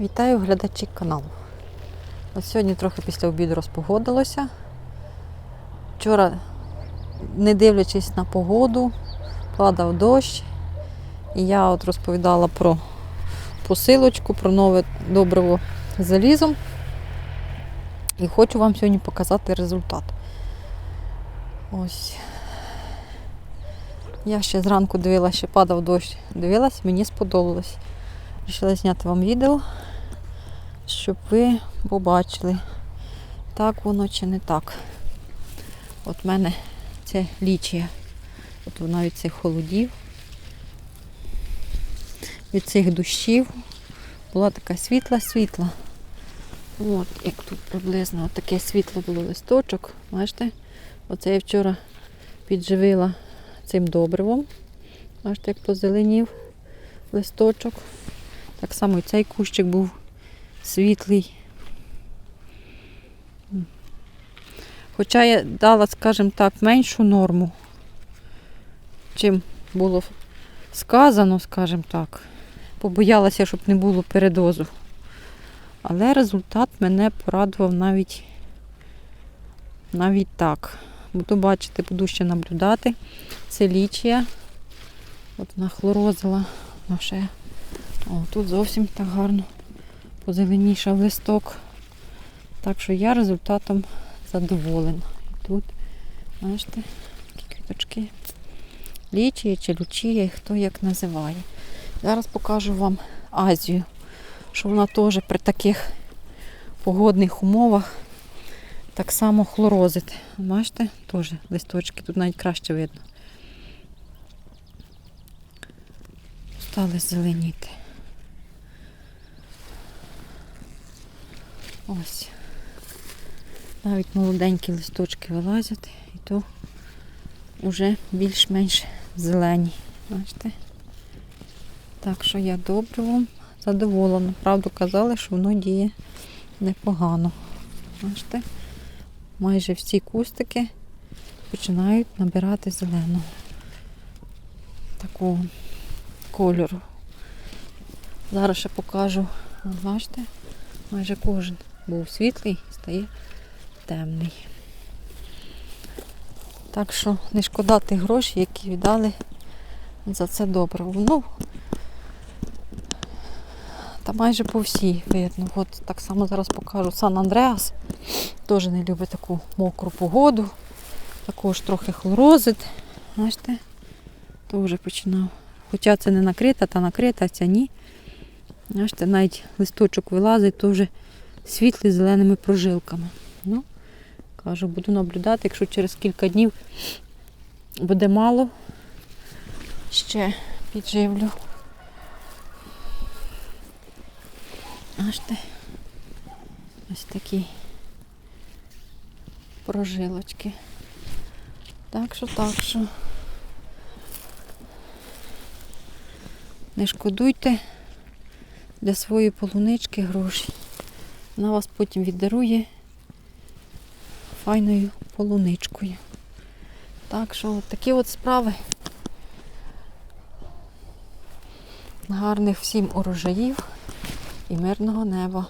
Вітаю глядачі каналу. От сьогодні трохи після обіду розпогодилося. Вчора, не дивлячись на погоду, падав дощ. І я от розповідала про посилочку, про нове добриво залізом. І хочу вам сьогодні показати результат. Ось. Я ще зранку дивилася, ще падав дощ. Дивилась, мені сподобалось. Рішила зняти вам відео, щоб ви побачили, так воно чи не так. От в мене це лічія. От вона від цих холодів, від цих дощів була така світла-світла. От, як тут приблизно от таке світло було листочок. Бачите? Оце я вчора підживила цим добривом. Бачите, як позеленів листочок. Так само і цей кущик був світлий. Хоча я дала, скажімо так, меншу норму, чим було сказано, скажімо так. Побоялася, щоб не було передозу. Але результат мене порадував навіть, навіть так. Буду бачити, буду ще наблюдати. Це лічія. От вона хлорозила. Ну, о, тут зовсім так гарно позеленішав листок. Так що я результатом задоволена. І тут, бачите, такі квіточки. Лічія чи лючія, хто як називає. Зараз покажу вам Азію, що вона теж при таких погодних умовах так само хлорозить. Бачите, теж листочки, тут навіть краще видно. Стали зеленіти. Ось. Навіть молоденькі листочки вилазять і то вже більш-менш зелені. Бачите? Так що я добре вам задоволена. Правду казали, що воно діє непогано. Бачите? Майже всі кустики починають набирати зеленого. Такого кольору. Зараз ще покажу. Бачите? Майже кожен був світлий, стає темний. Так що не шкода тих грошей, які віддали за це добре. Ну, та майже по всій видно. От так само зараз покажу Сан Андреас. Теж не любить таку мокру погоду. Також трохи хлорозить. Бачите? То вже починав. Хоча це не накрита, та накрита, ця ні. Бачите, навіть листочок вилазить, то вже світлий з зеленими прожилками. Ну, кажу, буду наблюдати, якщо через кілька днів буде мало, ще підживлю. Бачите, ось такі прожилочки. Так що, так що. Не шкодуйте для своєї полунички гроші. Вона вас потім віддарує файною полуничкою. Так що от такі от справи. Гарних всім урожаїв і мирного неба.